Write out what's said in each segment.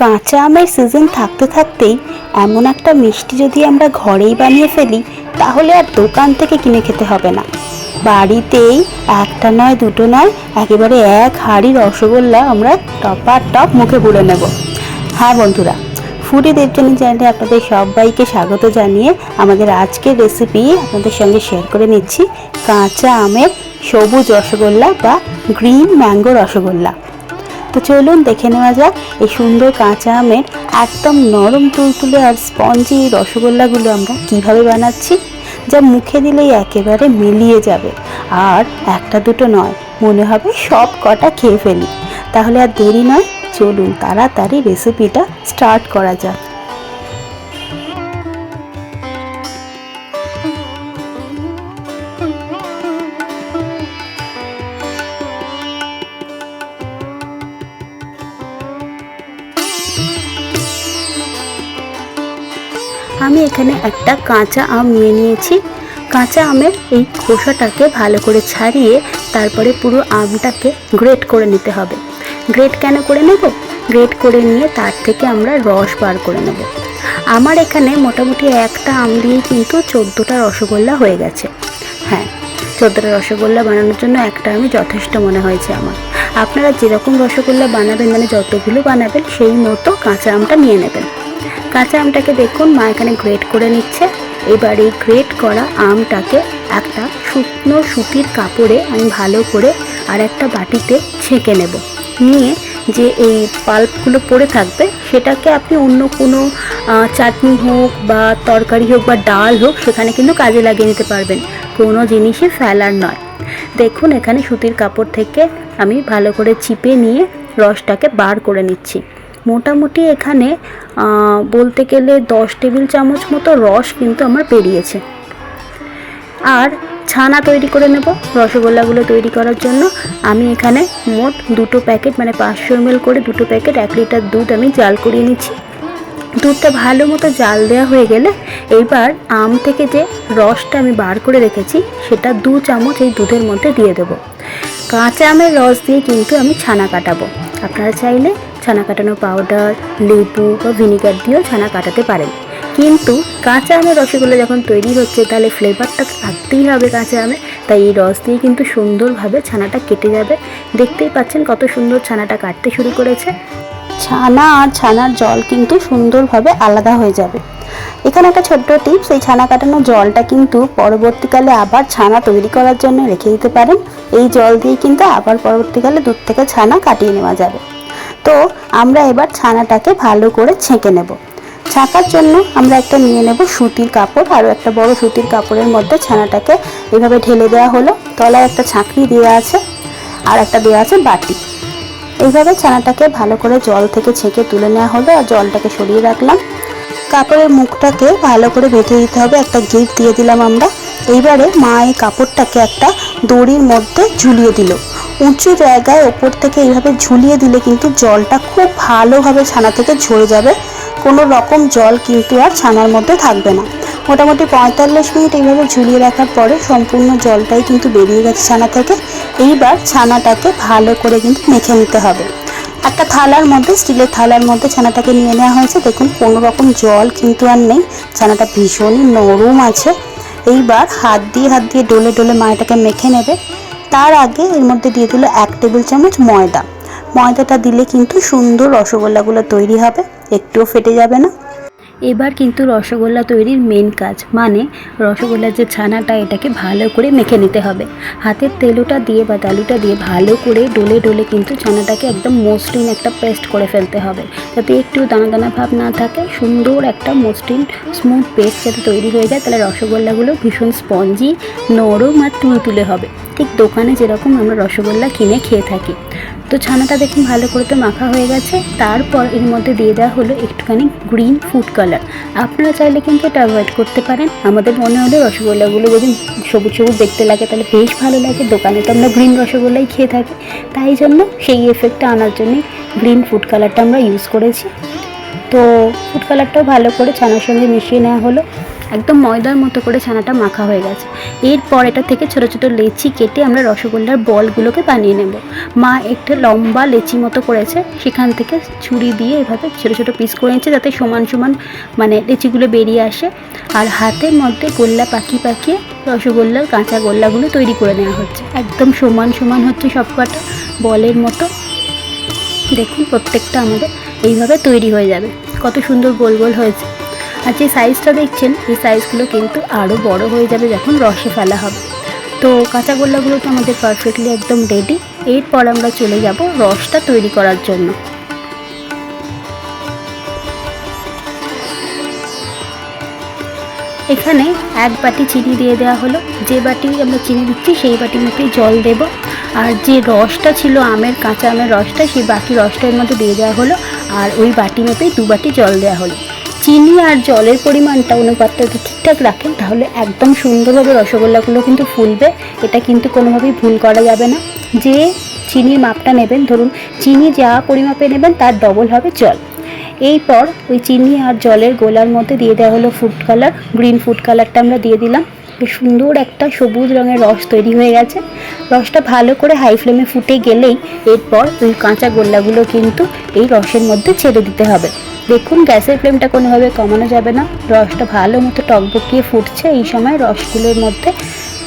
কাঁচা আমের সিজন থাকতে থাকতেই এমন একটা মিষ্টি যদি আমরা ঘরেই বানিয়ে ফেলি, তাহলে আর দোকান থেকে কিনে খেতে হবে না। বাড়িতেই একটা নয়, দুটো নয়, একেবারে এক হাঁড়ি রসগোল্লা আমরা টপার টপ মুখে পুড়ে নেব। হ্যাঁ বন্ধুরা ফুডি দেবজানি চ্যানেলে আপনাদের সবাইকে স্বাগত জানিয়ে আমাদের আজকের রেসিপি আপনাদের সঙ্গে শেয়ার করে নিচ্ছি। কাঁচা আমের সবুজ রসগোল্লা বা গ্রিন ম্যাঙ্গো রসগোল্লা। তো চলুন দেখে নেওয়া যাক এই সুন্দর কাঁচা আমের একদম নরম তুলতুলে আর স্পঞ্জি রসগোল্লাগুলো আমরা কীভাবে বানাচ্ছি, যা মুখে দিলেই একেবারে মিলিয়ে যাবে। আর একটা দুটো নয়, মনে হবে সব কটা খেয়ে ফেলি। তাহলে আর দেরি নয়, চলুন তাড়াতাড়ি রেসিপিটা স্টার্ট করা যাক। আমি এখানে একটা কাঁচা আম নিয়ে নিয়েছি। কাঁচা আমের এই খোসাটাকে ভালো করে ছাড়িয়ে তারপরে পুরো আমটাকে গ্রেট করে নিতে হবে। গ্রেট কেন করে নেব? গ্রেট করে নিয়ে তার থেকে আমরা রস বার করে নেব। আমার এখানে মোটামুটি একটা আম দিয়ে কিন্তু চোদ্দোটা রসগোল্লা হয়ে গেছে। হ্যাঁ চোদ্দোটা রসগোল্লা বানানোর জন্য একটা আমি যথেষ্ট মনে হয়েছে আমার। আপনারা যেরকম রসগোল্লা বানাবেন মানে যতগুলো বানাবেন, সেই মতো কাঁচা আমটা নিয়ে নেবেন। কাঁচা আমটাকে দেখুন, মা এখানে গ্রেট করে নিচ্ছে। এবার এই গ্রেট করা আমটাকে একটা শুকনো সুতির কাপড়ে আমি ভালো করে আর একটা বাটিতে ছেঁকে নেব। নিয়ে যে এই পাল্পগুলো পড়ে থাকবে, সেটাকে আপনি অন্য কোনো চাটনি হোক বা তরকারি হোক বা ডাল হোক, সেখানে কিন্তু কাজে লাগিয়ে নিতে পারবেন। কোনো জিনিসই ফেলার নয়। দেখুন, এখানে সুতির কাপড় থেকে আমি ভালো করে চিপে নিয়ে রসটাকে বার করে নিচ্ছি। মোটামুটি এখানে বলতে গেলে দশ টেবিল চামচ মতো রস কিন্তু আমার বেরিয়েছে। আর ছানা তৈরি করে নেব, রসগোল্লাগুলো তৈরি করার জন্য। আমি এখানে মোট দুটো প্যাকেট মানে পাঁচশো এমএল করে দুটো প্যাকেট, এক লিটার দুধ আমি জাল করিয়ে নিচ্ছি। দুধটা ভালো মতো জাল দেওয়া হয়ে গেলে এইবার আম থেকে যে রসটা আমি বার করে রেখেছি, সেটা দু চামচ এই দুধের মধ্যে দিয়ে দেবো। কাঁচা আমের রস দিয়ে কিন্তু আমি ছানা কাটাবো। আপনারা চাইলে ছানা কাটানো পাউডার লেবু বা ভিনিগার দিয়েও ছানা কাটাতে পারেন। কিন্তু কাঁচা আমের রসগোল্লা যখন তৈরি হচ্ছে, তাহলে ফ্লেভারটা থাকতেই হবে কাঁচা আমে তাই এই রস দিয়ে কিন্তু সুন্দরভাবে ছানাটা কেটে যাবে। দেখতেই পাচ্ছেন কত সুন্দর ছানাটা কাটতে শুরু করেছে। ছানা আর ছানার জল কিন্তু সুন্দরভাবে আলাদা হয়ে যাবে। এখানে একটা ছোট্ট টিপস এই ছানা কাটানো জলটা কিন্তু পরবর্তীকালে আবার ছানা তৈরি করার জন্য রেখে দিতে পারেন। এই জল দিয়ে কিন্তু আবার পরবর্তীকালে দুধ থেকে ছানা কাটিয়ে নেওয়া যাবে। তো আমরা এবার ছানাটাকে ভালো করে ছেঁকে নেব। ছাঁকার জন্য আমরা একটা নিয়ে নেব সুতির কাপড়, আরও একটা বড় সুতির কাপড়ের মধ্যে ছানাটাকে এভাবে ঢেলে দেওয়া হলো। তলায় একটা ছাঁকনি দেওয়া আছে, আর একটা দেওয়া আছে বাটি। এইভাবে ছানাটাকে ভালো করে জল থেকে ছেঁকে তুলে নেওয়া হলো আর জলটাকে সরিয়ে রাখলাম। কাপড়ের মুখটাকে ভালো করে বেঁধে দিতে হবে, একটা গিট দিয়ে দিলাম আমরা। এইবারে মা এই কাপড়টাকে একটা দড়ির মধ্যে ঝুলিয়ে দিল। উঁচু জায়গায় ওপর থেকে এইভাবে ঝুলিয়ে দিলে কিন্তু জলটা খুব ভালোভাবে ছানা থেকে ঝরে যাবে। কোনো রকম জল কিন্তু আর ছানার মধ্যে থাকবে না। মোটামুটি পঁয়তাল্লিশ মিনিট এইভাবে ঝুলিয়ে রাখার পরে সম্পূর্ণ জলটাই কিন্তু বেরিয়ে গেছে ছানা থেকে। এইবার ছানাটাকে ভালো করে কিন্তু মেখে নিতে হবে। একটা থালার মধ্যে, স্টিলের থালার মধ্যে ছানাটাকে নিয়ে নেওয়া হয়েছে। দেখুন, কোনো রকম জল কিন্তু আর নেই। ছানাটা ভীষণই নরম আছে। এইবার হাত দিয়ে হাত দিয়ে ডলে ডলে মায়টাকে মেখে নেবে। তার আগে এর মধ্যে দিয়ে দিল এক টেবিল চামচ ময়দা। ময়দাটা দিলে কিন্তু সুন্দর রসগোল্লাগুলো তৈরি হবে, একটুও ফেটে যাবে না। এবার কিন্তু রসগোল্লা তৈরির মেন কাজ মানে রসগোল্লার যে ছানাটা, এটাকে ভালো করে মেখে নিতে হবে। হাতের তেলোটা দিয়ে বা তালুটা দিয়ে ভালো করে ডলে ডলে কিন্তু ছানাটাকে একদম মসৃণ একটা পেস্ট করে ফেলতে হবে। যাতে একটু দানা দানা ভাব না থাকে, সুন্দর একটা মসৃণ স্মুথ পেস্ট যাতে তৈরি হয়ে যায়, তাহলে রসগোল্লাগুলো ভীষণ স্পঞ্জি নরম আর তুলতুলে হবে। ঠিক দোকানে যেরকম আমরা রসগোল্লা কিনে খেয়ে থাকি। তো ছানাটা দেখুন ভালো করে তো মাখা হয়ে গেছে। তারপর এর মধ্যে দিয়ে দেওয়া হলো একটুখানি গ্রিন ফুড কালার আপনারা চাইলে কিন্তু এটা অ্যাভয়েড করতে পারেন। আমাদের মনে হলো রসগোল্লাগুলো যদি সবুজ সবুজ দেখতে লাগে, তাহলে বেশ ভালো লাগে। দোকানে তো আমরা গ্রিন রসগোল্লাই খেয়ে থাকি। তাই জন্য সেই এফেক্টটা আনার জন্যই গ্রিন ফুড কালারটা আমরা ইউজ করেছি। তো ফুড কালারটাও ভালো করে ছানার সঙ্গে মিশিয়ে নেওয়া হলো। একদম ময়দার মতো করে ছানাটা মাখা হয়ে গেছে। এরপর এটা থেকে ছোট ছোট লেচি কেটে আমরা রসগোল্লার বলগুলোকে বানিয়ে নেব। মা একটা লম্বা লেচি মতো করেছে, সেখান থেকে ছুরি দিয়ে এভাবে ছোট ছোট পিস করে নিচ্ছে যাতে সমান সমান মানে লেচিগুলো বেরিয়ে আসে। আর হাতের মধ্যে গোল্লা পাকি পাকিয়ে রসগোল্লার কাঁচা গোল্লাগুলো তৈরি করে নেওয়া হচ্ছে। একদম সমান সমান হচ্ছে সব কটা বলের মতো। দেখুন প্রত্যেকটা আমাদের এইভাবে তৈরি হয়ে যাবে। কত সুন্দর গোল গোল হয়েছে। আর যে সাইজটা দেখছেন, এই সাইজগুলো কিন্তু আরও বড় হয়ে যাবে যখন রসে ফেলা হবে। তো কাঁচা গোল্লাগুলো তো আমাদের পারফেক্টলি একদম রেডি এরপর আমরা চলে যাব রসটা তৈরি করার জন্য। এখানে এক বাটি চিনি দিয়ে দেওয়া হলো। যে বাটি আমরা চিনি দিচ্ছি, সেই বাটি মতোই জল দেব। আর যে রসটা ছিল আমের, কাঁচা আমের রসটা, সেই বাকি রসটার মধ্যে দিয়ে দেওয়া হলো। আর ওই বাটি মতোই দু বাটি জল দেওয়া হলো। চিনি আর জলের পরিমাণটা অনুপাতটা যদি ঠিকঠাক রাখেন, তাহলে একদম সুন্দরভাবে রসগোল্লাগুলো কিন্তু ফুলবে। এটা কিন্তু কোনোভাবেই ভুল করা যাবে না। যে চিনির মাপটা নেবেন, ধরুন চিনি যা পরিমাপে নেবেন, তার ডবল হবে জল। এরপর ওই চিনি আর জলের গোলার মধ্যে দিয়ে দেওয়া হলো ফুড কালার গ্রিন ফুড কালারটা আমরা দিয়ে দিলাম। সুন্দর একটা সবুজ রঙের রস তৈরি হয়ে গেছে। রসটা ভালো করে হাই ফ্লেমে ফুটে গেলেই এরপর ওই কাঁচা গোল্লাগুলো কিন্তু এই রসের মধ্যে ছেড়ে দিতে হবে। দেখুন, গ্যাসের ফ্লেমটা কোনোভাবে কমানো যাবে না। রসটা ভালো মতো টকবকিয়ে ফুটছে এই সময়। রসগুলোর মধ্যে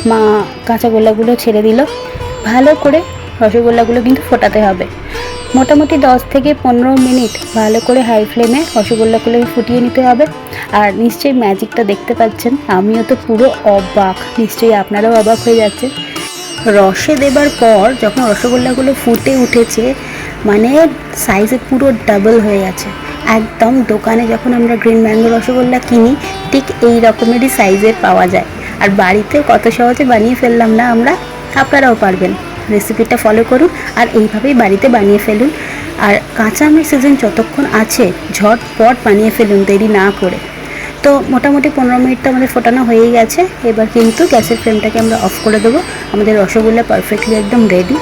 মা কাঁচা গোল্লাগুলো ছেড়ে দিল। ভালো করে রসগোল্লাগুলো কিন্তু ফোটাতে হবে। মোটামুটি দশ থেকে পনেরো মিনিট ভালো করে হাই ফ্লেমে রসগোল্লাগুলো ফুটিয়ে নিতে হবে। আর নিশ্চয়ই ম্যাজিকটা দেখতে পাচ্ছেন, আমিও তো পুরো অবাক। নিশ্চয়ই আপনারাও অবাক হয়ে যাচ্ছে রসে দেবার পর যখন রসগোল্লাগুলো ফুটে উঠেছে মানে সাইজে পুরো ডাবল হয়ে গেছে। একদম দোকানে যখন আমরা গ্রিন ম্যাঙ্গো রসগোল্লা কিনি, ঠিক এই রকমেরই সাইজের পাওয়া যায়। আর বাড়িতে কত সহজে বানিয়ে ফেললাম না আমরা, আপনারাও পারবেন। রেসিপিটা ফলো করুন আর এইভাবেই বাড়িতে বানিয়ে ফেলুন। আর কাঁচা আমের সিজন যতক্ষণ আছে, ঝটপট বানিয়ে ফেলুন, দেরি না করে। তো মোটামুটি পনেরো মিনিট তো আমাদের ফোটানো হয়েই গেছে। এবার কিন্তু গ্যাসের ফ্লেমটাকে আমরা অফ করে দেবো। আমাদের রসগোল্লা পারফেক্টলি একদম রেডি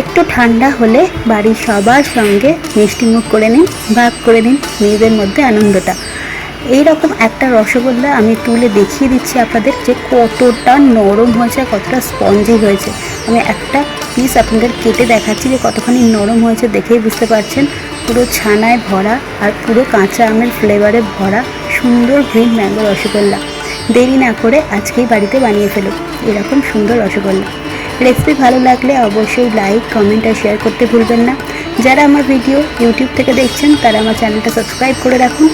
একটু ঠান্ডা হলে বাড়ির সবার সঙ্গে মিষ্টিমুখ করে নিন, ভাগ করে নিন নিজেদের মধ্যে আনন্দটা। এই রকম একটা রসগোল্লা আমি তুলে দেখিয়ে দিচ্ছি আপনাদের যে কতটা নরম হয়েছে, কতটা স্পঞ্জি হয়েছে। আমি একটা পিস আপনাদের কেটে দেখাচ্ছি যে কতখানি নরম হয়েছে দেখেই বুঝতে পারছেন। পুরো ছানায় ভরা আর পুরো কাঁচা আমের ফ্লেভারে ভরা সুন্দর গ্রিন ম্যাঙ্গো রসগোল্লা। দেরি না করে আজকেই বাড়িতে বানিয়ে ফেলুন, এরকম সুন্দর রসগোল্লা। রেসিপি ভালো লাগলে অবশ্যই লাইক কমেন্ট আর শেয়ার করতে ভুলবেন না। যারা আমার ভিডিও ইউটিউব থেকে দেখছেন, তারা আমার চ্যানেলটা সাবস্ক্রাইব করে রাখুন।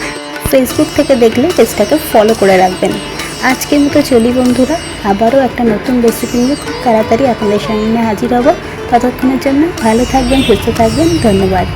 ফেসবুক থেকে দেখলে পেজটাকে ফলো করে রাখবেন। আজকের মতো চলি বন্ধুরা, আবারও একটা নতুন রেসিপি নিয়ে খুব তাড়াতাড়ি আপনাদের সামনে হাজির হব। ততক্ষণের জন্য ভালো থাকবেন, সুস্থ থাকবেন, ধন্যবাদ।